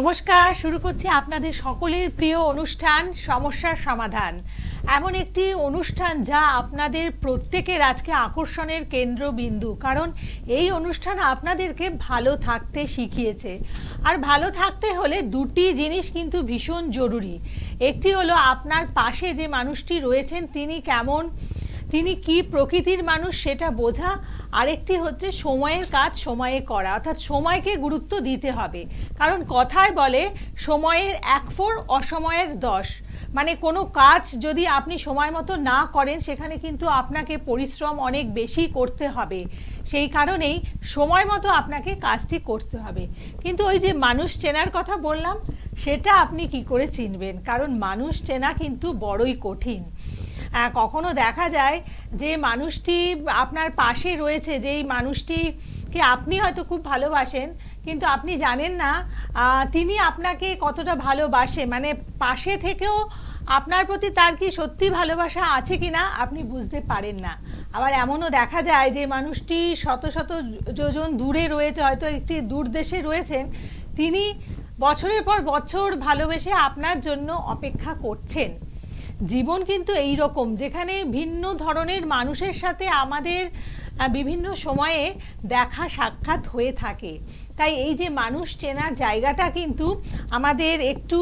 নমস্কার, শুরু করছি আপনাদের সকলের প্রিয় অনুষ্ঠান, সমস্যার সমাধান। এমন একটি অনুষ্ঠান যা আপনাদের প্রত্যেকের আজকে আকর্ষণের কেন্দ্রবিন্দু, কারণ এই অনুষ্ঠান আপনাদেরকে ভালো থাকতে শিখিয়েছে। আর ভালো থাকতে হলে দুটি জিনিস কিন্তু ভীষণ জরুরি। একটি হলো আপনার পাশে যে মানুষটি রয়েছেন, তিনি কেমন, তিনি কি প্রকৃতির মানুষ সেটা বোঝা আরেকটি হচ্ছে সময়ের কাজ সময়ে করা, অর্থাৎ সময়কে গুরুত্ব দিতে হবে। কারণ কথায় বলে সময়ের এক ফোর অসময়ের দশ। মানে কোনো কাজ যদি আপনি সময় মতো না করেন, সেখানে কিন্তু আপনাকে পরিশ্রম অনেক বেশি করতে হবে। সেই কারণেই সময় মতো আপনাকে কাজটি করতে হবে। কিন্তু ওই যে মানুষ চেনার কথা বললাম, সেটা আপনি কি করে চিনবেন? কারণ মানুষ চেনা কিন্তু বড়ই কঠিন। কখনো দেখা যায় যে মানুষটি আপনার পাশে রয়েছে, যেই মানুষটিকে আপনি হয়তো খুব ভালোবাসেন, কিন্তু আপনি জানেন না তিনি আপনাকে কতটা ভালোবাসে। মানে পাশে থেকেও আপনার প্রতি তার কি সত্যি ভালোবাসা আছে কিনা আপনি বুঝতে পারেন না। আবার এমনও দেখা যায় যে মানুষটি শত শত যোজন দূরে রয়েছে, হয়তো একটি দূর দেশে রয়েছেন, তিনি বছরের পর বছর ভালোবেসে আপনার জন্য অপেক্ষা করছেন। জীবন কিন্তু এই রকম যেখানে ভিন্ন ধরনের মানুষের সাথে আমাদের বিভিন্ন সময়ে দেখা সাক্ষাৎ হয়ে থাকে। তাই এই যে মানুষ চেনার জায়গাটা কিন্তু আমাদের একটু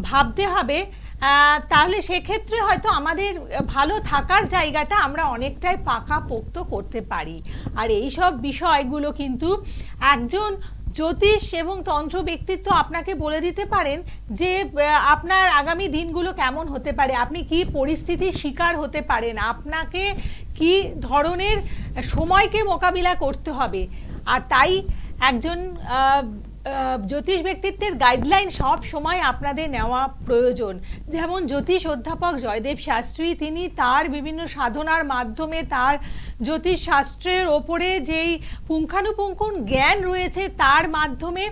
ভাবতে হবে। তাহলে সেক্ষেত্রে হয়তো আমাদের ভালো থাকার জায়গাটা আমরা অনেকটাই পাকা পোক্ত করতে পারি। আর এই সব বিষয়গুলো কিন্তু একজন জ্যোতিষ এবং তন্ত্র ব্যক্তিত্ব আপনাকে বলে দিতে পারেন যে আপনার আগামী দিনগুলো কেমন হতে পারে? আপনি কি পরিস্থিতির শিকার হতে পারেন? আপনাকে কি ধরনের সময়কে মোকাবিলা করতে হবে? আর তাই একজন জ্যোতিষ ব্যক্তিত্বের গাইডলাইন সব সময় আপনাদের নেওয়া প্রয়োজন। যেমন জ্যোতিষ অধ্যাপক জয়দেব শাস্ত্রী, তিনি তার বিভিন্ন সাধনার মাধ্যমে তার জ্যোতিষ শাস্ত্রের ওপরে যেই পুঙ্খানুপুঙ্খ জ্ঞান রয়েছে, তার মাধ্যমে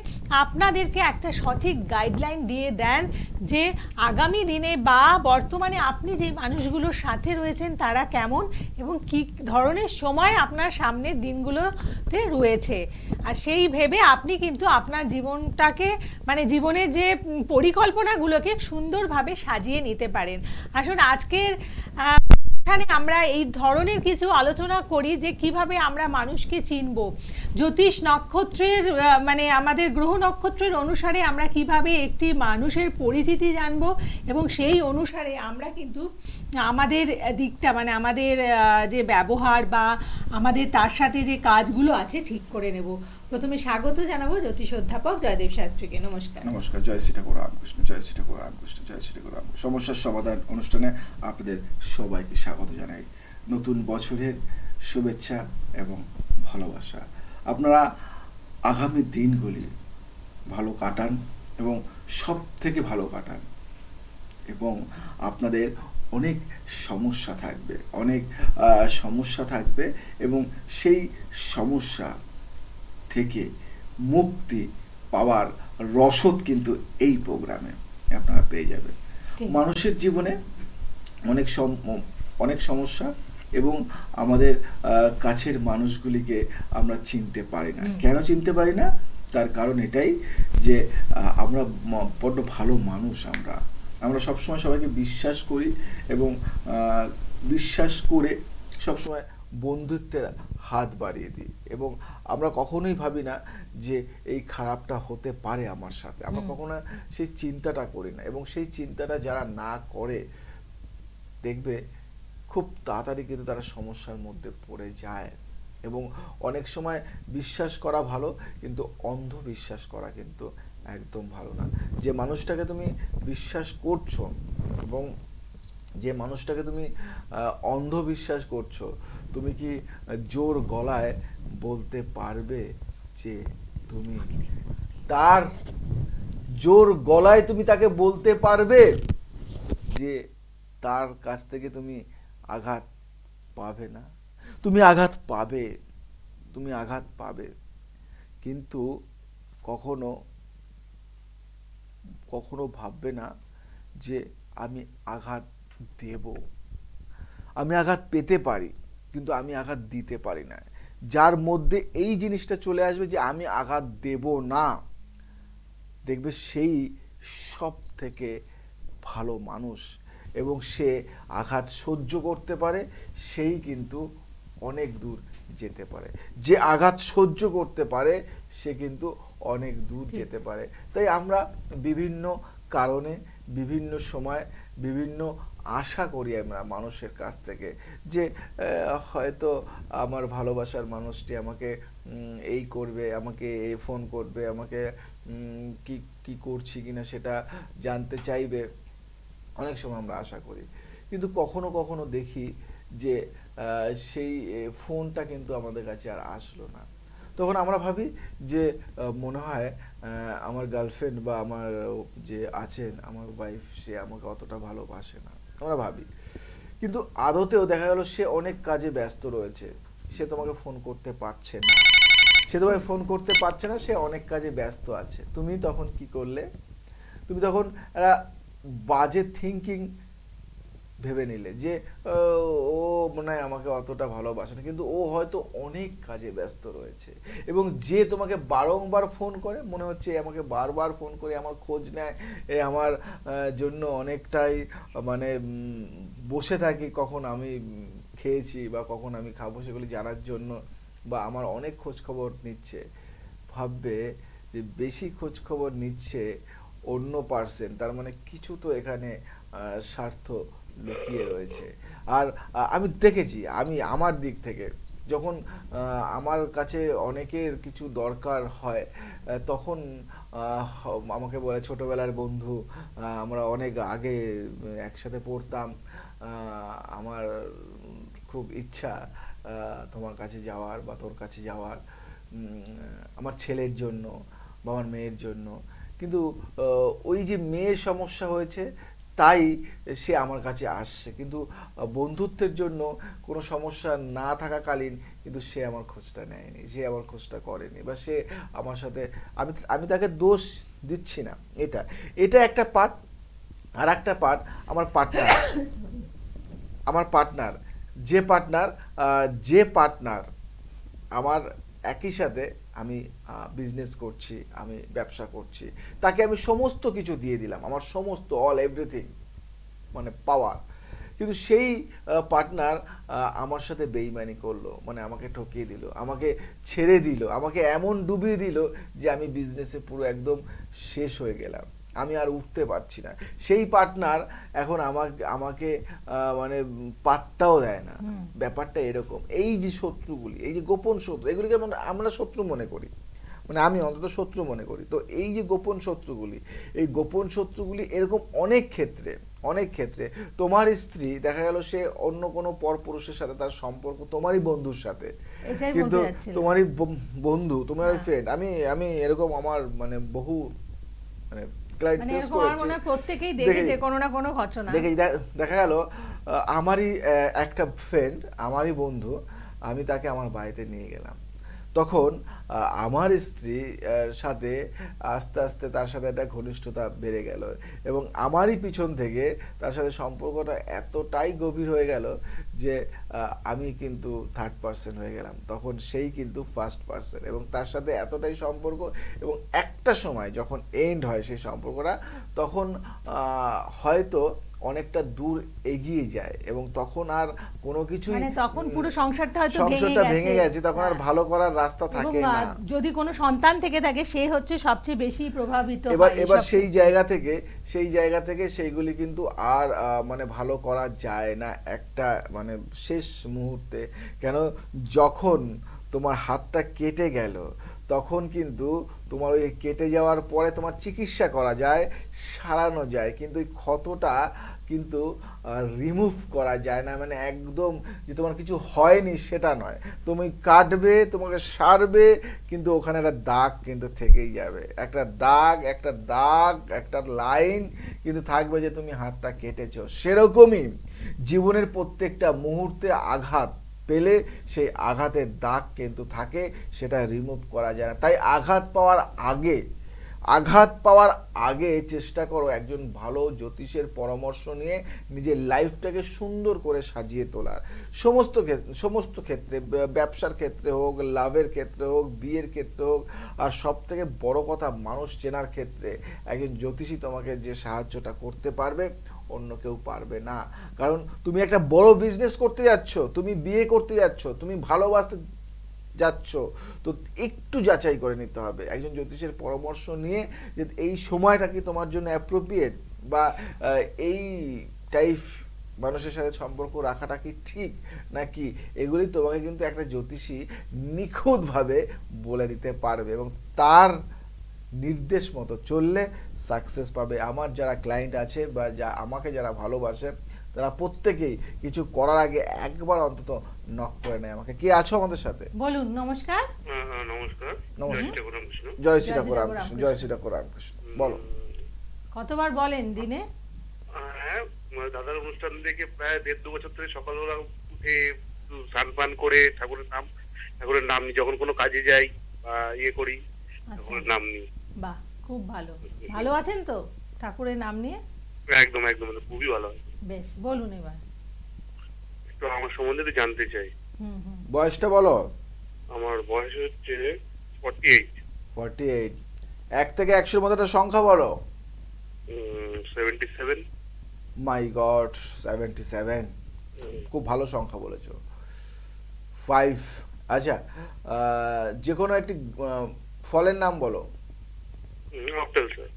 আপনাদেরকে একটা সঠিক গাইডলাইন দিয়ে দেন যে আগামী দিনে বা বর্তমানে আপনি যে মানুষগুলোর সাথে রয়েছেন তারা কেমন এবং কি ধরনের সময় আপনার সামনের দিনগুলোতে রয়েছে। আর সেই ভেবে আপনি কিন্তু আপনার জীবনটাকে মানে জীবনের যে পরিকল্পনাগুলোকে সুন্দরভাবে সাজিয়ে নিতে পারেন। আসুন, আজকের এখানে আমরা এই ধরনের কিছু আলোচনা করি যে কীভাবে আমরা মানুষকে চিনব। জ্যোতিষ নক্ষত্রের মানে আমাদের গ্রহ নক্ষত্রের অনুসারে আমরা কীভাবে একটি মানুষের পরিচিতি জানব এবং সেই অনুসারে আমরা কিন্তু আমাদের দিকটা মানে আমাদের যে ব্যবহার বা আমাদের তার সাথে যে কাজগুলো আছে ঠিক করে নেব। প্রথমে স্বাগত জানাব জ্যোতিষ অধ্যাপক জয়দেব শাস্ত্রীকে। নমস্কার। নমস্কার, জয় শ্রী ঠাকুর রামকৃষ্ণ, জয় শ্রী ঠাকুর রামকৃষ্ণ, জয় শ্রী ঠাকুর রামকৃষ্ণ। সমস্যার সমাধান অনুষ্ঠানে আপনাদের সবাইকে স্বাগত জানাই। নতুন বছরের শুভেচ্ছা এবং ভালোবাসা। আপনারা আগামী দিনগুলি ভালো কাটান এবং সব থেকে ভালো কাটান এবং আপনাদের অনেক সমস্যা থাকবে, অনেক সমস্যা থাকবে এবং সেই সমস্যা থেকে মুক্তি পাওয়ার রসদ কিন্তু এই প্রোগ্রামে আপনারা পেয়ে যাবেন। মানুষের জীবনে অনেক অনেক সমস্যা এবং আমাদের কাছের মানুষগুলিকে আমরা চিনতে পারি না। কেন চিনতে পারি না? তার কারণ এটাই যে আমরা বড্ড ভালো মানুষ আমরা। আমরা সবসময় সবাইকে বিশ্বাস করি এবং বিশ্বাস করে সবসময় বন্ধুত্বের হাত বাড়িয়ে দিই। এবং আমরা কখনোই ভাবি না যে এই খারাপটা হতে পারে আমার সাথে। আমরা। কখনো সেই চিন্তাটা করি না এবং সেই চিন্তাটা যারা না করে দেখবে খুব তাড়াতাড়ি কিন্তু তারা সমস্যার মধ্যে পড়ে যায়। এবং অনেক সময় বিশ্বাস করা ভালো কিন্তু অন্ধ বিশ্বাস করা কিন্তু একদম ভালো না। যে মানুষটাকে তুমি বিশ্বাস করছ এবং যে মানুষটাকে তুমি অন্ধবিশ্বাস করছ, তুমি কি জোর গলায় বলতে পারবে যে তুমি তার জোর গলায় তুমি তাকে বলতে পারবে যে তার কাছ থেকে তুমি আঘাত পাবে না? তুমি আঘাত পাবে, তুমি আঘাত পাবে। কিন্তু কখনো কখনো ভাববে না যে আমি আঘাত দেব। আমি আঘাত পেতে পারি কিন্তু আমি আঘাত দিতে পারি না। যার মধ্যে এই জিনিসটা চলে আসবে যে আমি আঘাত দেব না দেখবে সেই সব থেকে ভালো মানুষ এবং সে আঘাত সহ্য করতে পারে সেই কিন্তু অনেক দূর যেতে পারে। যে আঘাত সহ্য করতে পারে সে কিন্তু অনেক দূর যেতে পারে। তাই আমরা বিভিন্ন কারণে বিভিন্ন সময় বিভিন্ন আশা করি আমরা মানুষের কাছ থেকে যে হয়তো আমার ভালোবাসার মানুষটি আমাকে এই করবে, আমাকে এই ফোন করবে, আমাকে কি কি করছি কিনা সেটা জানতে চাইবে, অনেক সময় আমরা আশা করি। কিন্তু কখনো কখনো দেখি যে সেই ফোনটা কিন্তু আমাদের কাছে আর আসলো না। তখন আমরা ভাবি যে মনে হয় আমার গার্লফ্রেন্ড বা আমার যে আছেন, আমার ওয়াইফ সে আমাকে অতটা ভালোবাসে না। আমরা ভাবি। কিন্তু আদতেও দেখা গেল সে অনেক কাজে ব্যস্ত রয়েছে। সে তোমাকে ফোন করতে পারছে না। সে তোমায় ফোন করতে পারছে না, সে অনেক কাজে ব্যস্ত আছে। তুমি তখন কি করলে? তুমি তখন একটা বাজে থিঙ্কিং ভেবে নিলে যে, ও মনে হয় আমাকে অতটা ভালোবাসে না। কিন্তু ও হয়তো অনেক কাজে ব্যস্ত রয়েছে। এবং যে তোমাকে বারংবার ফোন করে, মনে হচ্ছে আমাকে বারবার ফোন করে, আমার খোঁজ নেয়, এ আমার জন্য অনেকটাই মানে বসে থাকি কখন আমি খেয়েছি বা কখন আমি খাব সেগুলি জানার জন্য বা আমার অনেক খোঁজ খবর নিচ্ছে। ভাববে যে বেশি খোঁজ খবর নিচ্ছে অন্য পার্সন তার মানে কিছু তো এখানে স্বার্থ লুকিয়ে রয়েছে। আর আমি দেখেছি, আমি আমার দিক থেকে, যখন আমার কাছে অনেকের কিছু দরকার হয় তখন আমাকে বলে, ছোটবেলার বন্ধু আমরা অনেক আগে একসাথে পড়তাম আমার খুব ইচ্ছা তোমার কাছে যাওয়ার বা তোর কাছে যাওয়ার আমার ছেলের জন্য বা আমার মেয়ের জন্য। কিন্তু ওই যে মেয়ের সমস্যা হয়েছে তাই সে আমার কাছে আসছে। কিন্তু বন্ধুত্বের জন্য কোনো সমস্যা না থাকাকালীন কিন্তু সে আমার খোঁজটা নেয়নি, সে আমার খোঁজটা করেনি বা সে আমার সাথে, আমি আমি তাকে দোষ দিচ্ছি না। এটা এটা একটা পার্ট আর একটা পার্ট আমার পার্টনার আমার পার্টনার যে পার্টনার যে পার্টনার আমার একই সাথে আমি বিজনেস করছি, আমি ব্যবসা করছি, তাকে আমি সমস্ত কিছু দিয়ে দিলাম, আমার সমস্ত অল এভরিথিং মানে পাওয়ার কিন্তু সেই পার্টনার আমার সাথে বেইমানি করল মানে আমাকে ঠকিয়ে দিল, আমাকে ছেড়ে দিল, আমাকে এমন ডুবিয়ে দিল যে আমি বিজনেসে পুরো একদম শেষ হয়ে গেলাম। আমি আর উঠতে পারছি না। সেই পার্টনার এখন আমাকে আমাকে মানে পাত্তাও দেয় না। ব্যাপারটা এরকম। এই যে শত্রুগুলি এই যে গোপন শত্রু এগুলিকে আমরা- শত্রু মনে করি। মানে আমি অন্তত শত্রু মনে করি। তো এই যে গোপন শত্রুগুলি এই গোপন শত্রুগুলি এরকম অনেক ক্ষেত্রে অনেক ক্ষেত্রে তোমার স্ত্রী দেখা গেল সে অন্য কোনো পরপুরুষের সাথে তার সম্পর্ক তোমারই বন্ধুর সাথে। কিন্তু তোমারই বন্ধু তোমার হ্যাঁ। ফ্রেন্ড আমি আমি এরকম আমার মানে বহু মানে ক্লায়েন্ট ফেস করেছি। মনে হয় প্রত্যেকেই দেখেছে কোনো না কোনো ঘটনা। দেখে দেখা গেল আমারই একটা ফ্রেন্ড আমারই বন্ধু আমি তাকে আমার বাড়িতে নিয়ে গেলাম। তখন আমার স্ত্রী সাথে আস্তে আস্তে তার সাথে একটা ঘনিষ্ঠতা বেড়ে গেল এবং আমারই পিছন থেকে তার সাথে সম্পর্কটা এতটাই গভীর হয়ে গেল যে আমি কিন্তু থার্ড পার্সন হয়ে গেলাম। তখন সেই কিন্তু ফার্স্ট পার্সন এবং তার সাথে এতটাই সম্পর্ক এবং একটা সময় যখন এন্ড হয় সেই সম্পর্কটা, তখন হয়তো অনেকটা দূর এগিয়ে যায় এবং তখন আর কোনো কিছুই মানে তখন পুরো সংসারটা হয়তো সংসারটা ভেঙে গেছে। গেছে তখন আর হ্যাঁ। ভালো করার রাস্তা থাকে না। যদি কোনো সন্তান থেকে থাকে সে হচ্ছে সবচেয়ে বেশি প্রভাবিত এবার এবার সেই জায়গা থেকে সেই জায়গা থেকে সেইগুলি কিন্তু আর মানে ভালো করা যায় না একটা মানে শেষ মুহূর্তে। কেন? যখন তোমার হাতটা কেটে গেল তখন কিন্তু তোমার ওই কেটে যাওয়ার পরে তোমার চিকিৎসা করা যায় সারানো যায়। কিন্তু ওই ক্ষতটা কিন্তু রিমুভ করা যায় না। মানে একদম যে তোমার কিছু হয়নি, সেটা নয়। তুমি কাটবে, তোমাকে সারবে, কিন্তু ওখানে একটা দাগ কিন্তু থেকেই যাবে। একটা দাগ একটা দাগ, একটা লাইন কিন্তু থাকবে যে তুমি হাতটা কেটেছ। সেরকমই জীবনের প্রত্যেকটা মুহূর্তে আঘাত পেলে সেই আঘাতের দাগ কিন্তু থাকে, সেটা রিমুভ করা যায় না। তাই আঘাত পাওয়ার আগে আঘাত পাওয়ার আগে চেষ্টা করো একজন ভালো জ্যোতিষের পরামর্শ নিয়ে নিজের লাইফটাকে সুন্দর করে সাজিয়ে তোলার। সমস্ত ক্ষেত্রে সমস্ত ক্ষেত্রে ব্যবসার ক্ষেত্রে হোক, লাভের ক্ষেত্রে হোক, বিয়ের ক্ষেত্রে হোক, আর সব থেকে বড় কথা মানুষ চেনার ক্ষেত্রে একজন জ্যোতিষী তোমাকে যে সাহায্যটা করতে পারবে, অন্য কেউ পারবে না। কারণ তুমি একটা বড় বিজনেস করতে যাচ্ছ, তুমি বিয়ে করতে যাচ্ছ, তুমি ভালোবাসতে যাচ্ছ, তো একটু যাচাই করে নিতে হবে। একজন জ্যোতিষের পরামর্শ নিয়ে যে এই সময়টা কি তোমার জন্য অ্যাপ্রোপ্রিয়েট বা এই টাইপ মানুষের সাথে সম্পর্ক রাখাটা কি ঠিক? নাকি এগুলি তোমাকে কিন্তু একটা জ্যোতিষী নিখুঁতভাবে বলে দিতে পারবে এবং তার নির্দেশ মতো চললে সাকসেস পাবে। আমার যারা ক্লায়েন্ট আছে বা যা, আমাকে যারা ভালোবাসে তারা প্রত্যেকেই কিছু করার আগে একবার অন্তত নক করে নেয় আমাকে। কে আছো আমাদের সাথে? বলুন নমস্কার। হ্যাঁ, হ্যাঁ, নমস্কার। নমস্কার। জয় শ্রী রামকৃষ্ণ। জয় শ্রী ঠাকুর রামকৃষ্ণ বলো। কতবার বলেন দিনে? হ্যাঁ মানে দাদার অনুষ্ঠান দেখে প্রায় দেড় দু বছর ধরে সকালবেলা উঠে স্নান পান করে ঠাকুরের নাম ঠাকুরের নাম নিই যখন কোনো কাজে যাই বা ইয়ে করি আচ্ছা। ঠাকুরের নাম নিই। বাহ খুব ভালো। ভালো আছেন তো ঠাকুরের নাম নিয়ে? একদম একদম মানে খুবই ভালো হয়। বেশ বলুন এবার। একটু আমার সম্বন্ধে জানতে চাই। বয়সটা বলো। আমার বয়স হচ্ছে ফর্টি এইট ফর্টি এইট এক থেকে একশোর মধ্যে একটা সংখ্যা বলো। Seventy seven my god seventy seven খুব ভালো সংখ্যা বলেছ। ফাইভ আচ্ছা যে কোনো একটি ফলের নাম বলো। আপেল স্যার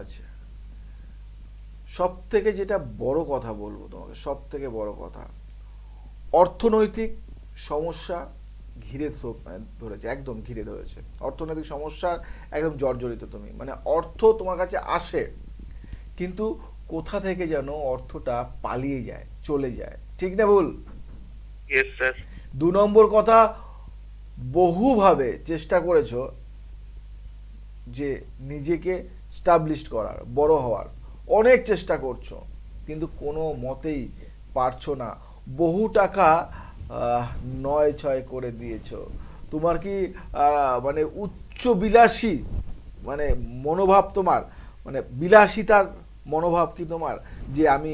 আচ্ছা। সব থেকে যেটা বড় কথা বলব তোমাকে সব থেকে বড় কথা অর্থনৈতিক সমস্যা ঘিরে ধরেছে একদম ঘিরে ধরেছে। অর্থনৈতিক সমস্যা একদম জর্জরিত তুমি মানে অর্থ তোমার কাছে আসে কিন্তু কোথা থেকে যেন অর্থটা পালিয়ে যায় চলে যায় ঠিক না ভুল? দু নম্বর কথা বহুভাবে চেষ্টা করেছ যে নিজেকে স্টাবলিশ করার বড় হওয়ার। অনেক চেষ্টা করছ, কিন্তু কোনো মতেই পারছ না। বহু টাকা নয় ছয় করে দিয়েছ। তোমার কি মানে উচ্চ বিলাসী মানে মনোভাব তোমার মানে বিলাসিতার মনোভাব কি তোমার? যে আমি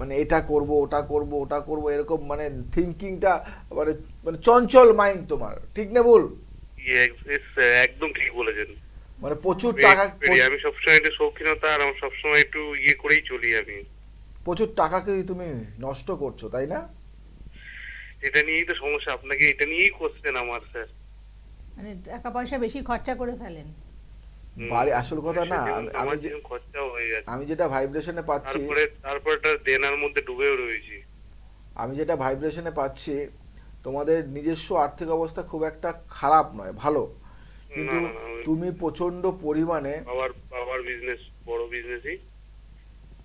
মানে এটা করব, ওটা করব ওটা করব, এরকম মানে থিঙ্কিংটা মানে মানে চঞ্চল মাইন্ড তোমার। ঠিক না বল একদম ঠিক বলেছেন। মানে প্রচুর টাকা আমি সবসময় একটু শৌখিনতা আর আমি সবসময় একটু ইয়ে করেই চলি আমি। প্রচুর টাকাকে তুমি নষ্ট করছ তাই না? এটা নিয়েই তো সমস্যা আপনাকে এটা নিয়েই কোশ্চেন আমার স্যার মানে টাকা পয়সা বেশি খরচা করে ফেলেন। বাড়ি আসল কথা না আমি- খরচাও হয়ে যাচ্ছে। আমি যেটা ভাইব্রেশনে পাচ্ছি তারপরে তারপরে একটা দেনার মধ্যে ডুবেও রয়েছি। আমি যেটা ভাইব্রেশনে পাচ্ছি তোমাদের নিজস্ব আর্থিক অবস্থা খুব একটা খারাপ নয় ভালো। কিন্তু তুমি প্রচণ্ড পরিমাণে বাবার বাবার বিজনেস বড় বিজনেসই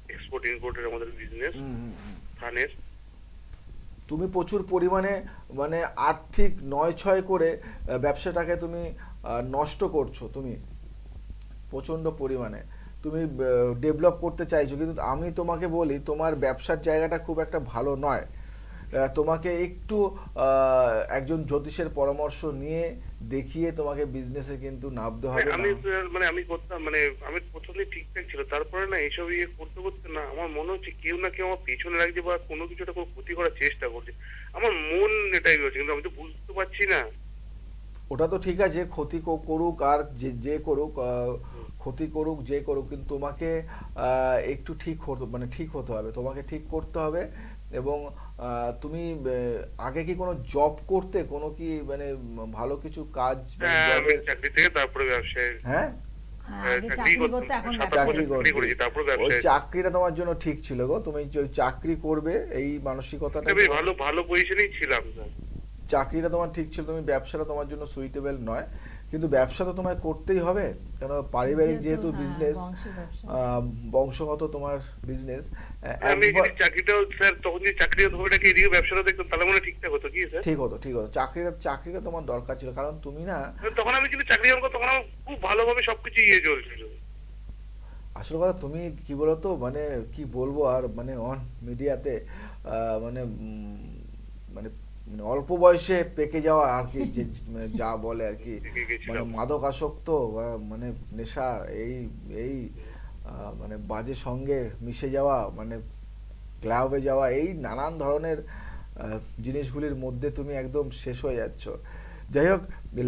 এক্সপোর্ট ইম্পোর্টের আমাদের বিজনেস। ধানের। তুমি প্রচুর পরিমাণে মানে আর্থিক নয় ছয় করে ব্যবসাটাকে তুমি নষ্ট করছ তুমি প্রচণ্ড পরিমাণে। তুমি ডেভেলপ করতে চাইছো কিন্তু আমি তোমাকে বলি তোমার ব্যবসার জায়গাটা খুব একটা ভালো নয়। তোমাকে একটু আহ, একজন জ্যোতিষের পরামর্শ নিয়ে দেখিয়ে তোমাকে বিজনেসে কিন্তু নামতে হবে আমি মানে আমি করতাম মানে আমি প্রথমে ঠিকঠাক ছিল। তারপরে না এইসব ইয়ে করতে করতে না আমার মনে হচ্ছে কেউ না কেউ আমার পেছনে লাগছে বা কোনো কিছু একটা কোনো ক্ষতি করার চেষ্টা করছে। আমার মন এটাই হচ্ছে কিন্তু আমি তো বুঝতে পারছি না। ওটা তো ঠিক আছে ক্ষতি করুক আর যে যে করুক আহ, ক্ষতি করুক যে করুক কিন্তু তোমাকে আহ, একটু ঠিক হতে মানে ঠিক হতে হবে তোমাকে ঠিক করতে হবে এবং তুমি আগে কি কোনো জব করতে কোনো কি মানে ভালো কিছু কাজ মানে হ্যাঁ চাকরি থেকে তারপরে ব্যবসায় হ্যাঁ? হ্যাঁ, ব্যবসায় চাকরিটা তোমার জন্য ঠিক ছিল গো। তুমি চাকরি করবে এই মানসিকতাটা ভালো ভালো পজিশনেই ছিলাম চাকরিটা তোমার ঠিক ছিল তুমি ব্যবসাটা তোমার জন্য সুইটেবল নয়। কিন্তু ব্যবসা তো তোমায় করতেই হবে। কেন পারিবারিক যেহেতু বিজনেস বংশগত তোমার বিজনেস চাকরিটাও স্যার তখন যদি চাকরি হতো ওটাকে এদিকে ব্যবসাটা দেখতাম তাহলে মনে ঠিকঠাক হতো কি স্যার? ঠিক হতো ঠিক হতো। চাকরিটা চাকরিটা তোমার দরকার ছিল কারণ তুমি না তখন আমি কিন্তু চাকরি করতাম, তখন আমার খুব ভালোভাবে সবকিছু ইয়ে চলছিল। আসল কথা তুমি কি বলতো মানে কি বলব আর মানে অন মিডিয়াতে মানে উম, মানে মানে অল্প বয়সে পেকে যাওয়া আর কি যে মানে যা বলে আর কি মানে মাদক আসক্ত মানে নেশা এই এই মানে বাজে সঙ্গে মিশে যাওয়া মানে ক্লাবে যাওয়া এই নানান ধরনের জিনিসগুলির মধ্যে তুমি একদম শেষ হয়ে যাচ্ছ। যাই হোক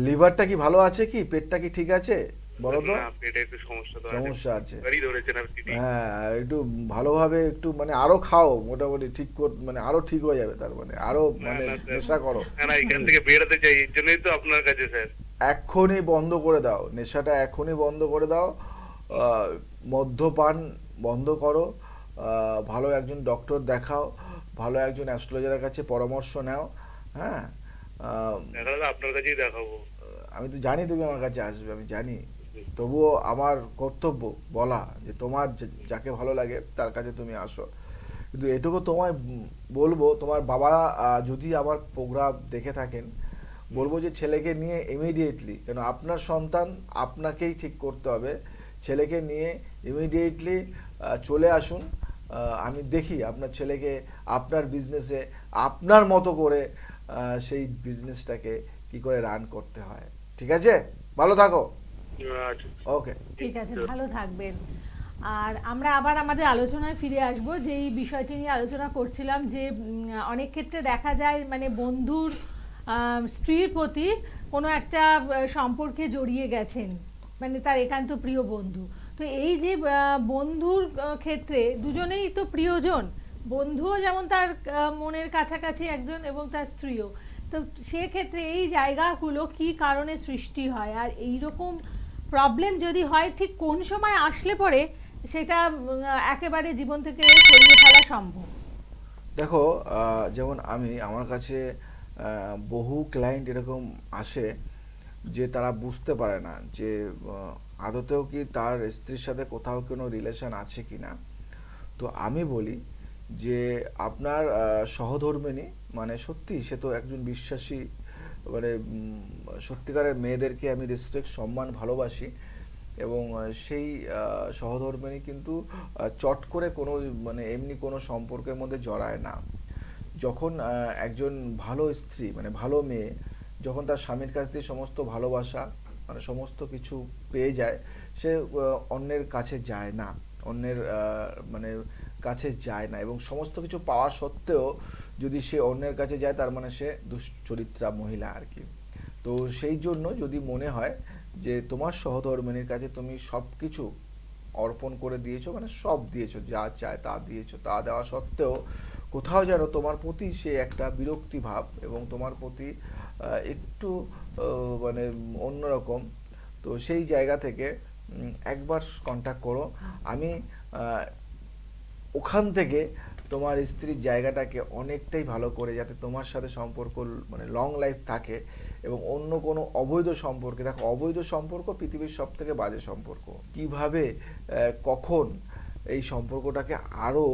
লিভারটা কি ভালো আছে কি? পেটটা কি ঠিক আছে? বলো তো? সমস্যা আছে। হ্যাঁ একটু ভালোভাবে একটু মানে আরও খাও মোটামুটি ঠিক মানে আরও ঠিক হয়ে যাবে তার মানে। আরও মানে নেশা করো। এখান থেকে বেরোতে চাই এর জন্যই তো আপনার কাছে স্যার এক্ষুনি বন্ধ করে দাও। নেশাটা এখনই বন্ধ করে দাও। মদ্যপান বন্ধ করো। ভালো একজন ডক্টর দেখাও। ভালো একজন অ্যাস্ট্রোলজারের কাছে পরামর্শ নাও। হ্যাঁ? আপনার কাছেই দেখাবো। আমি তো জানি তুমি আমার কাছে আসবে আমি জানি। তবুও আমার কর্তব্য বলা যে তোমার যাকে ভালো লাগে তার কাছে তুমি আসো। কিন্তু এটুকু তোমায় বলব, তোমার বাবা যদি আমার প্রোগ্রাম দেখে থাকেন, বলব যে ছেলেকে নিয়ে ইমিডিয়েটলি কেন আপনার সন্তান আপনাকেই ঠিক করতে হবে। ছেলেকে নিয়ে ইমিডিয়েটলি চলে আসুন। আমি দেখি আপনার ছেলেকে আপনার বিজনেসে আপনার মতো করে সেই বিজনেসটাকে কি করে রান করতে হয়। ঠিক আছে? ভালো থাকো। ওকে ঠিক আছে ভালো থাকবেন। আর আমরা আবার আমাদের আলোচনায় ফিরে আসব যে এই বিষয়টি নিয়ে আলোচনা করছিলাম যে অনেক ক্ষেত্রে দেখা যায় মানে বন্ধুর আহ, স্ত্রীর প্রতি কোনো একটা সম্পর্কে জড়িয়ে গেছেন মানে তার একান্ত প্রিয় বন্ধু। তো এই যে বন্ধুর ক্ষেত্রে দুজনেই তো প্রিয়জন বন্ধুও যেমন তার মনের কাছাকাছি একজন এবং তার স্ত্রীও। তো সেক্ষেত্রে এই জায়গাগুলো কি কারণে সৃষ্টি হয়? আর এইরকম রকম প্রবলেম যদি হয় ঠিক কোন সময় আসলে পরে সেটা একেবারে জীবন থেকে সরিয়ে ফেলা সম্ভব। দেখো যেমন আমি আমার কাছে বহু ক্লায়েন্ট এরকম আসে যে তারা বুঝতে পারে না যে আদতেও কি তার স্ত্রীর সাথে কোথাও কোনো রিলেশন আছে কি না তো আমি বলি যে আপনার আহ, সহধর্মিণী মানে সত্যি সে তো একজন বিশ্বাসী মানে সত্যিকারের মেয়েদেরকে আমি রেসপেক্ট সম্মান ভালোবাসি এবং সেই আহ, সহধর্মিণী কিন্তু চট করে কোনো মানে এমনি কোনো সম্পর্কের মধ্যে জড়ায় না। যখন একজন ভালো স্ত্রী মানে ভালো মেয়ে যখন তার স্বামীর কাছ দিয়ে সমস্ত ভালোবাসা মানে সমস্ত কিছু পেয়ে যায় সে অন্যের কাছে যায় না। অন্যের মানে কাছে যায় না এবং সমস্ত কিছু পাওয়া সত্ত্বেও যদি সে অন্যের কাছে যায় তার মানে সে দুশ্চরিত্রা মহিলা আর কি। তো সেই জন্য যদি মনে হয় যে তোমার সহধর্মিনীর কাছে তুমি সব কিছু অর্পণ করে দিয়েছ মানে সব দিয়েছ, যা চায় তা দিয়েছ, তা দেওয়া সত্ত্বেও কোথাও যেন তোমার প্রতি সে একটা বিরক্তি ভাব এবং তোমার প্রতি একটু মানে অন্যরকম, তো সেই জায়গা থেকে একবার কন্ট্যাক্ট করো। আমি ওখান থেকে তোমার স্ত্রীর জায়গাটাকে অনেকটাই ভালো করে যাতে তোমার সাথে সম্পর্ক মানে লং লাইফ থাকে এবং অন্য কোনো অবৈধ সম্পর্কে, দেখো অবৈধ সম্পর্ক পৃথিবীর সব থেকে বাজে সম্পর্ক। কীভাবে কখন এই সম্পর্কটাকে আরও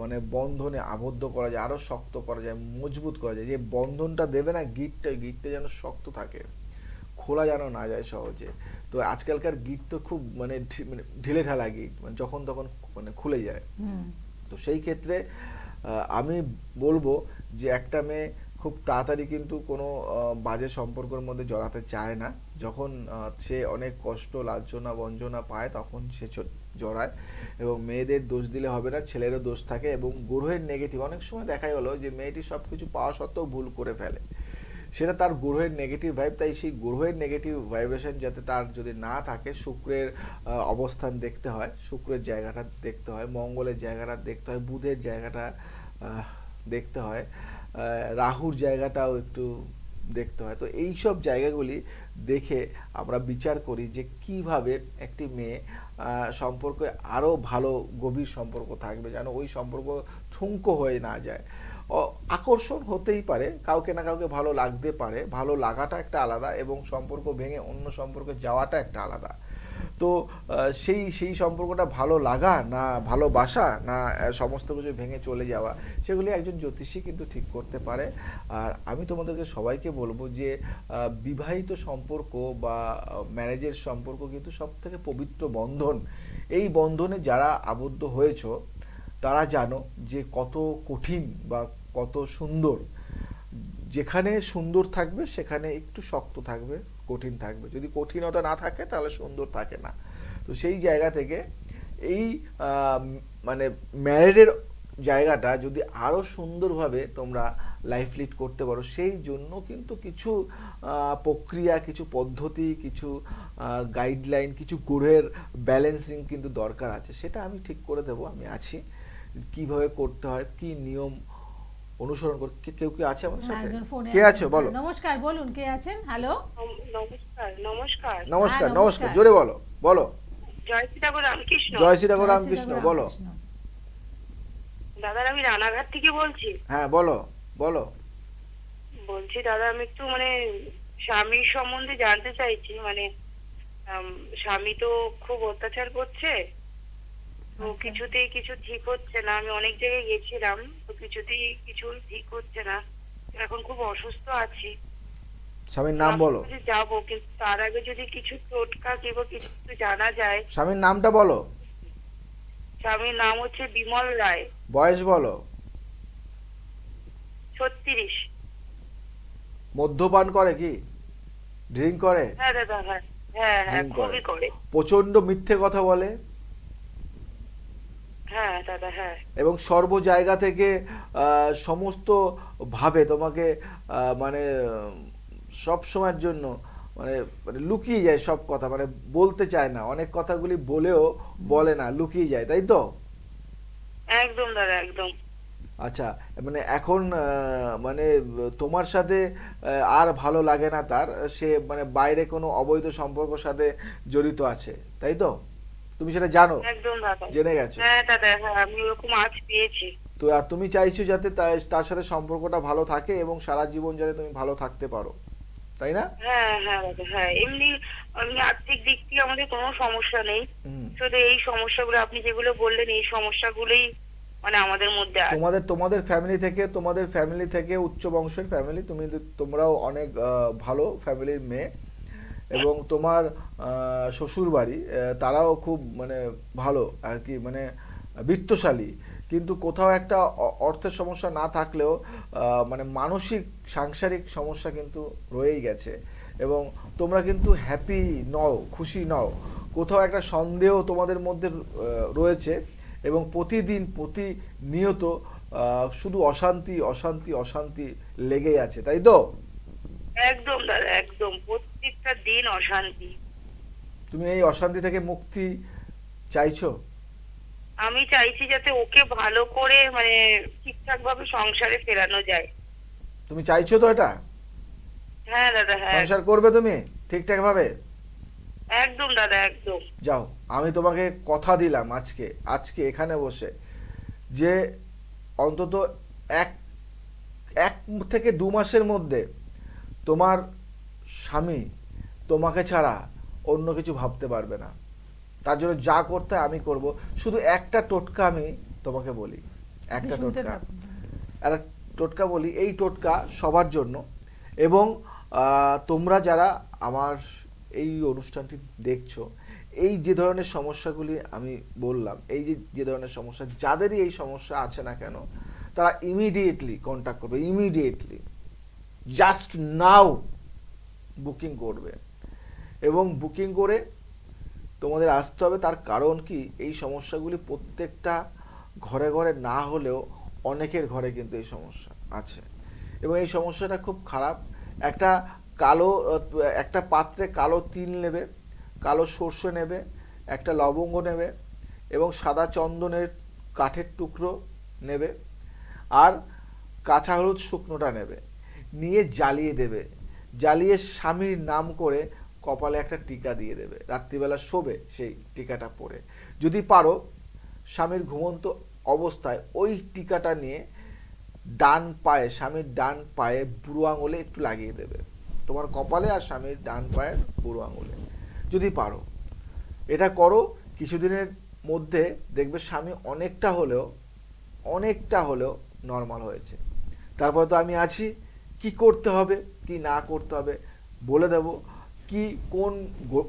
মানে বন্ধনে আবদ্ধ করা যায় আরও শক্ত করা যায়, মজবুত করা যায়, যে বন্ধনটা দেবে না, গিটটা গিটটা যেন শক্ত থাকে, খোলা যেন না যায় সহজে। তো আজকালকার গিট তো খুব মানে মানে ঢিলে ঢালা গিট মানে যখন তখন মানে খুলে যায়। তো সেই ক্ষেত্রে আমি বলব যে একটা মেয়ে খুব তাড়াতাড়ি কিন্তু কোনো বাজে সম্পর্কের মধ্যে জড়াতে চায় না। যখন সে অনেক কষ্ট, লাঞ্ছনা বঞ্চনা পায়, তখন সে জড়ায় এবং মেয়েদের দোষ দিলে হবে না, ছেলেরও দোষ থাকে এবং গ্রহের নেগেটিভ অনেক সময় দেখা গেলো যে মেয়েটি সব কিছু পাওয়া সত্ত্বেও ভুল করে ফেলে। সেটা তার গ্রহের নেগেটিভ ভাইব তাই সেই গ্রহের নেগেটিভ ভাইব্রেশন যাতে তার যদি না থাকে, শুক্রের অবস্থান দেখতে হয়, শুক্রের জায়গাটা দেখতে হয়, মঙ্গলের জায়গাটা দেখতে হয়, বুধের জায়গাটা দেখতে হয় রাহুর জায়গাটাও একটু দেখতে হয়। তো এই সব জায়গাগুলি দেখে আমরা বিচার করি যে কীভাবে একটি মেয়ে সম্পর্কে আরও ভালো গভীর সম্পর্ক থাকবে, যেন ওই সম্পর্ক ঠুনকো হয়ে না যায়। আকর্ষণ হতেই পারে, কাউকে না কাউকে ভালো লাগতে পারে, ভালো লাগাটা একটা আলাদা এবং সম্পর্ক ভেঙে অন্য সম্পর্কে যাওয়াটা একটা আলাদা। তো সেই সেই সম্পর্কটা ভালো লাগা না ভালোবাসা না সমস্ত কিছু ভেঙে চলে যাওয়া, সেগুলি একজন জ্যোতিষী কিন্তু ঠিক করতে পারে। আর আমি তোমাদেরকে সবাইকে বলব যে বিবাহিত সম্পর্ক বা ম্যারেজের সম্পর্ক কিন্তু সব থেকে পবিত্র বন্ধন। এই বন্ধনে যারা আবদ্ধ হয়েছো তারা জানো যে কত কঠিন বা কত সুন্দর। যেখানে সুন্দর থাকবে, সেখানে একটু শক্ত থাকবে, কঠিন থাকবে। যদি কঠিনতা না থাকে, তাহলে সুন্দর থাকে না। তো সেই জায়গা থেকে এই মানে ম্যারেডের জায়গাটা যদি আরও সুন্দরভাবে তোমরা লাইফ লিড করতে পারো, সেই জন্য কিন্তু কিছু প্রক্রিয়া, কিছু পদ্ধতি, কিছু গাইডলাইন কিছু গ্রহের ব্যালেন্সিং কিন্তু দরকার আছে। সেটা আমি ঠিক করে দেবো, আমি আছি। কীভাবে করতে হয় কি নিয়ম অনুসরণ করে কে- কেউ কি আছে আমাদের সাথে? কে। আছো? বলো। নমস্কার বলুন কে আছেন? হ্যালো? নমস্কার নমস্কার। নমস্কার হ্যাঁ, নমস্কার। নমস্কার। জোরে বলো বলো। জয় শ্রী ঠাকুর রামকৃষ্ণ। জয় শ্রী ঠাকুর রামকৃষ্ণ বলো। দাদা আমি রানাঘাট থেকে বলছি। হ্যাঁ বলো বলো। বলছি দাদা আমি একটু মানে স্বামীর সম্বন্ধে জানতে চাইছি। মানে স্বামী তো খুব অত্যাচার করছে। তো আচ্ছা। কিছুতেই কিছু ঠিক হচ্ছে না। আমি অনেক জায়গায় গেছিলাম তো কিছুতেই কিছু ঠিক হচ্ছে না। এখন খুব অসুস্থ আছি। স্বামীর নাম বলো। আমি যাব কিন্তু তার আগে যদি কিছু টোটকা কিংবা কিছু জানা যায়। স্বামীর নামটা বলো। স্বামীর নাম হচ্ছে বিমল রায়। বয়স বলো। ছত্রিশ। মদ্যপান করে কি? ড্রিঙ্ক করে? হ্যাঁ দাদা হ্যাঁ। হ্যাঁ হ্যাঁ খুবই করে। প্রচণ্ড মিথ্যে কথা বলে। হ্যাঁ দাদা হ্যাঁ। এবং সর্ব জায়গা থেকে সমস্ত ভাবে তোমাকে মানে সব সময়ের জন্য মানে মানে লুকিয়ে যায় সব কথা মানে বলতে চায় না। অনেক কথাগুলি বলেও বলে না লুকিয়ে যায় তাই তো? একদম দাদা একদম। আচ্ছা মানে এখন মানে তোমার সাথে আর ভালো লাগে না তার সে মানে বাইরে কোনো অবৈধ সম্পর্কের সাথে জড়িত আছে তাই তো? তুমি সেটা জানো? একদম দাদা জেনে গেছো? হ্যাঁ দাদা হ্যাঁ আমি ওরকম আজ পেয়েছি। তো আর তুমি চাইছো যাতে তার সাথে সম্পর্কটা ভালো থাকে এবং সারা জীবন যাতে তুমি ভালো থাকতে পারো। তাই না? হ্যাঁ হ্যাঁ দাদা হ্যাঁ। এমনি আর্থিক দিক থেকে আমাদের কোনো সমস্যা নেই। শুধু এই সমস্যাগুলো আপনি যেগুলো বললেন এই সমস্যাগুলোই মানে আমাদের মধ্যে তোমাদের তোমাদের ফ্যামিলি থেকে তোমাদের ফ্যামিলি থেকে উচ্চ বংশের ফ্যামিলি তুমি তোমরাও অনেক ভালো ফ্যামিলির মেয়ে। এবং তোমার শ্বশুর বাড়ি তারাও খুব মানে ভালো আর কি মানে বিত্তশালী। কিন্তু কোথাও একটা অর্থের সমস্যা না থাকলেও মানে মানসিক, সাংসারিক সমস্যা কিন্তু রয়েই গেছে। এবং তোমরা কিন্তু হ্যাপি নও, খুশি নও। কোথাও একটা সন্দেহ তোমাদের মধ্যে রয়েছে এবং প্রতিদিন প্রতিনিয়ত শুধু অশান্তি অশান্তি অশান্তি লেগেই আছে, তাই তো? একদম দাদা, একদম। প্রত্যেকটা দিন অশান্তি। তুমি এই অশান্তি থেকে মুক্তি চাইছো? আমি চাইছি যাতে ওকে ভালো করে মানে ঠিকঠাক ভাবে সংসারে ফেরানো যায়। তুমি চাইছো তো এটা? হ্যাঁ দাদা হ্যাঁ। সংসার করবে তুমি ঠিকঠাক ভাবে একদম দাদা একদম। যাও আমি তোমাকে কথা দিলাম আজকে আজকে এখানে বসে। যে অন্তত এক এক থেকে দু মাসের মধ্যে তোমার স্বামী তোমাকে ছাড়া অন্য কিছু ভাবতে পারবে না। তার জন্য যা করতে আমি করব। শুধু একটা টোটকা আমি তোমাকে বলি। একটা টোটকা। একটা টোটকা বলি এই টোটকা সবার জন্য। এবং তোমরা যারা আমার এই অনুষ্ঠানটি দেখছ এই যে ধরনের সমস্যাগুলি আমি বললাম এই যে যে ধরনের সমস্যা যাদেরই এই সমস্যা আছে না কেন তারা ইমিডিয়েটলি কন্ট্যাক্ট করবে ইমিডিয়েটলি জাস্ট নাও বুকিং করবে। এবং বুকিং করে তোমাদের আসতে হবে। তার কারণ কি? এই সমস্যাগুলি প্রত্যেকটা ঘরে ঘরে না হলেও অনেকের ঘরে কিন্তু এই সমস্যা আছে। এবং এই সমস্যাটা খুব খারাপ। একটা কালো, একটা পাত্রে কালো তিল নেবে, কালো সর্ষে নেবে, একটা লবঙ্গ নেবে এবং সাদা চন্দনের কাঠের টুকরো নেবে আর কাঁচা হলুদ শুকনোটা নেবে। নিয়ে জ্বালিয়ে দেবে। জ্বালিয়ে স্বামীর নাম করে কপালে একটা টিকা দিয়ে দেবে। রাত্রিবেলা শোবে সেই টিকাটা পরে। যদি পারো, স্বামীর ঘুমন্ত অবস্থায় ওই টিকাটা নিয়ে ডান পায়ে, স্বামীর ডান পায়ে বুড়ো আঙুলে একটু লাগিয়ে দেবে। তোমার কপালে আর স্বামীর ডান পায়ের বুড়ো আঙুলে। যদি পারো, এটা করো। কিছুদিনের মধ্যে দেখবে স্বামী অনেকটা হলেও অনেকটা হলেও নর্মাল হয়েছে। তারপর তো আমি আছি। কি করতে হবে কি না করতে হবে বলে দেব। কি কোন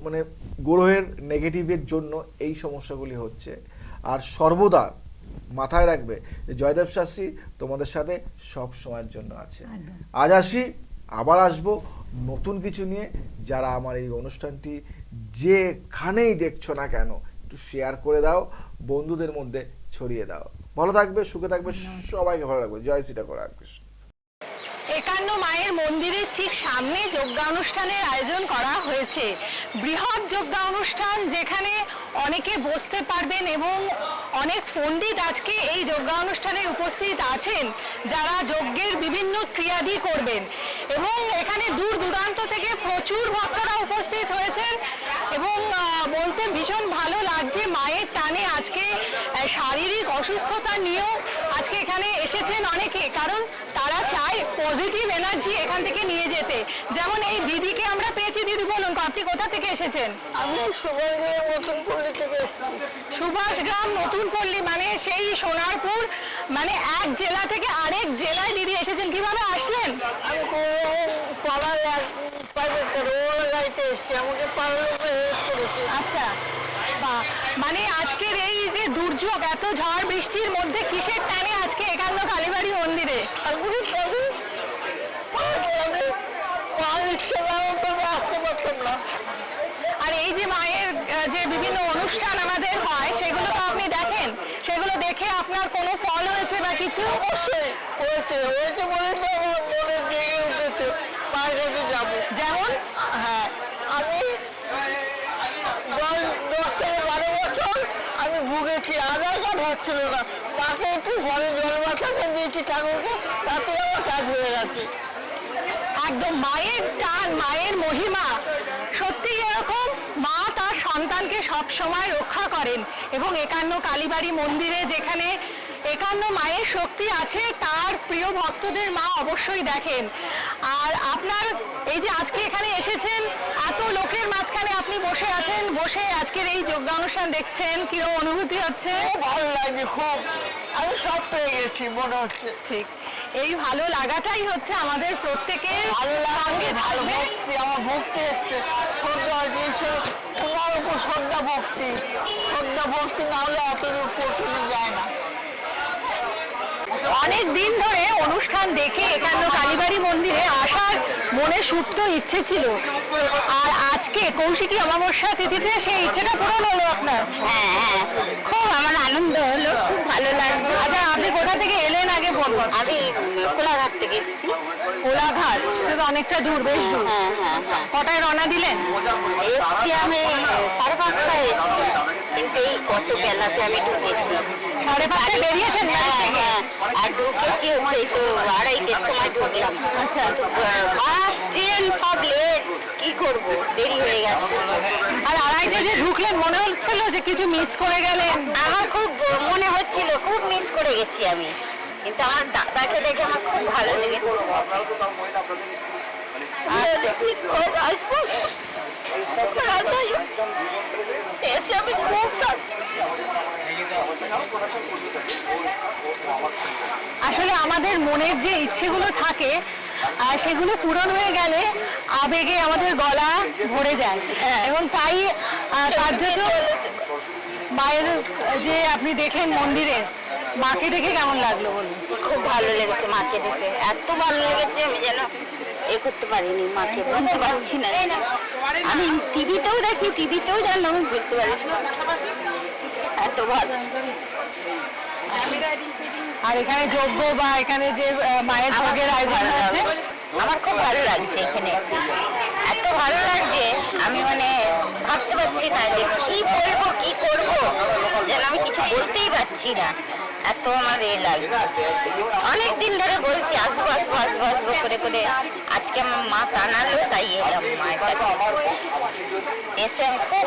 মানে গ্রহের নেগেটিভের জন্য এই সমস্যাগুলি হচ্ছে। আর সর্বদা মাথায় রাখবে যে জয়দেব শাস্ত্রী তোমাদের সাথে সব সময়ের জন্য আছে। আজ আসি আবার আসব নতুন কিছু নিয়ে। যারা আমার এই অনুষ্ঠানটি যেখানেই দেখছ না কেন একটু শেয়ার করে দাও বন্ধুদের মধ্যে ছড়িয়ে দাও। ভালো থাকবে সুখে থাকবে সবাইকে ভালো রাখবে। জয় সীতাকর রামকৃষ্ণ একান্ন মায়ের মন্দিরের ঠিক সামনে যজ্ঞা অনুষ্ঠানের আয়োজন করা হয়েছে। বৃহৎ যজ্ঞা অনুষ্ঠান যেখানে অনেকে বসতে পারবেন এবং অনেক পণ্ডিত আজকে এই যজ্ঞা অনুষ্ঠানে উপস্থিত আছেন, যারা যজ্ঞের বিভিন্ন ক্রিয়াদি করবেন। এবং এখানে দূর দূরান্ত থেকে প্রচুর ভক্তরা উপস্থিত হয়েছেন এবং বলতে ভীষণ ভালো লাগছে মায়ের টানে আজকে শারীরিক অসুস্থতা নিয়েও আজকে এখানে এসেছেন অনেকে কারণ তারা চায় পজিটিভ এনার্জি এখান থেকে নিয়ে যেতে। যেমন এই দিদিকে আমরা পেয়েছি দিদি বলুন আপনি কোথা থেকে এসেছেন? আমি পল্লী থেকে এসেছি। সুভাষগ্রাম নতুন পল্লী মানে সেই সোনারপুর মানে এক জেলা থেকে আরেক জেলায় দিদি এসেছেন। কীভাবে আসলেন? আমি পাড়ার এক প্রাইভেট গাড়িতে এসেছি আমাকে পাড়ার লোকে হেল্প করেছে। আচ্ছা মানে আজকের দুর্যোগ এত ঝড় বৃষ্টির মধ্যে কিসের টানে আজকে একান্ন কালীবাড়ি মন্দিরে? আর এই যে মায়ের যে বিভিন্ন অনুষ্ঠান আমাদের হয় সেগুলো তো আপনি দেখেন। সেগুলো দেখে আপনার কোনো ফল হয়েছে বা কিছু? অবশ্যই হয়েছে হয়েছে বলে তো আমার মনে জেগে উঠেছে মায়ের কাছে যাব। যেমন? হ্যাঁ আমি দশ দশ থেকে বারো বছর আমি ভুগেছি আধার কার্ড হচ্ছিল না? মাকে একটু ঘরে জল বাতাসা দিয়েছি ঠাকুরকে, তাতে আমার কাজ হয়ে গেছে। একদম মায়ের টান, মায়ের মহিমা। সত্যি এরকম মা তার সন্তানকে সব সময় রক্ষা করেন এবং একান্ন কালীবাড়ি মন্দিরে যেখানে একান্ন মায়ের শক্তি আছে, তার প্রিয় ভক্তদের মা অবশ্যই দেখেন। আর আপনার এই যে আজকে এখানে এসেছেন এত লোকের মাঝখানে আপনি বসে আছেন বসে আজকের এই যোগ্য অনুষ্ঠান দেখছেন কীরকম অনুভূতি হচ্ছে? ভালো লাগছে খুব। আমি সব পেয়ে গেছি মনে হচ্ছে। ঠিক। এই ভালো লাগাটাই হচ্ছে আমাদের প্রত্যেকের ভালো লাগে সঙ্গে ভালো ভক্তি আমার ভক্তি এসছে শ্রদ্ধা আছে ঈশ্বর তোমার উপর শ্রদ্ধা ভক্তি। শ্রদ্ধা ভক্তি না হলে এত দূর পৌঁছানো যায় না। অনেক দিন ধরে অনুষ্ঠান দেখে একান্ন কালীবাড়ি মনে সুপ্ত ইচ্ছে ছিল। আর আজকে কৌশিকী অমাবস্যা তিথিতে সেই ইচ্ছেটা পূরণ হলো আপনার? হ্যাঁ হ্যাঁ। খুব আমার আনন্দ হলো খুব ভালো লাগল। আচ্ছা আপনি কোথা থেকে এলেন আগে বলব আমি কোলাঘাট থেকে এসেছি। কোলাঘাট সেটা তো অনেকটা দূর বেশ দূর। হ্যাঁ হ্যাঁ হ্যাঁ। কটায় রওনা দিলেন? এসছি আমি সাড়ে পাঁচটায় এসেছি। কিন্তু এই কত বেলাতে আমি ঢুকেছি? সাড়ে পাঁচটায় বেরিয়েছেন বাড়ি হ্যাঁ থেকে? হ্যাঁ আর ঢুকেছি তো আড়াইটের সময় ঢুকলাম আচ্ছা। বাস ট্রেন সব লেট কি করব? দেরি হয়ে গেছে। আর আড়াইটে যে ঢুকলেন মনে হচ্ছিল যে কিছু মিস করে গেলেন? আমার খুব মনে হচ্ছিল খুব মিস করে গেছি আমি। কিন্তু আমার দাদাকে দেখে আমার খুব ভালো লেগেছে। আসব? এসে আমি খুব শান্তি আসলে আমাদের মনের যে ইচ্ছেগুলো থাকে আহ, সেগুলো পূরণ হয়ে গেলে আবেগে আমাদের গলা ভরে যায়। এবং তাই তার জন্য মায়ের যে আপনি দেখলেন মন্দিরে মাকে দেখে কেমন লাগল বলুন? খুব ভালো লেগেছে মাকে দেখে। এত ভালো লেগেছে আমি যেন এ করতে পারিনি মাকে বুঝতে পারছি না। আমি টিভিতেও দেখি টিভিতেও জানলাম বুঝতে পারি। এত ভালো। আর এখানে যজ্ঞ বা এখানে যে মায়ের আয়োজন আছে আমার খুব ভালো লাগছে এখানে এত ভালো লাগছে আমি মানে ভাবতে পারছি না যে কি বলব কি করব? যেন আমি কিছু বলতেই পারছি না। এত আমার এ লাগছে। অনেক দিন ধরে বলছি আসব আসব আসব আসব করে করে। আজকে আমার মা টানালো তাই এলাম মায়ের কাছে। এসে আমি খুব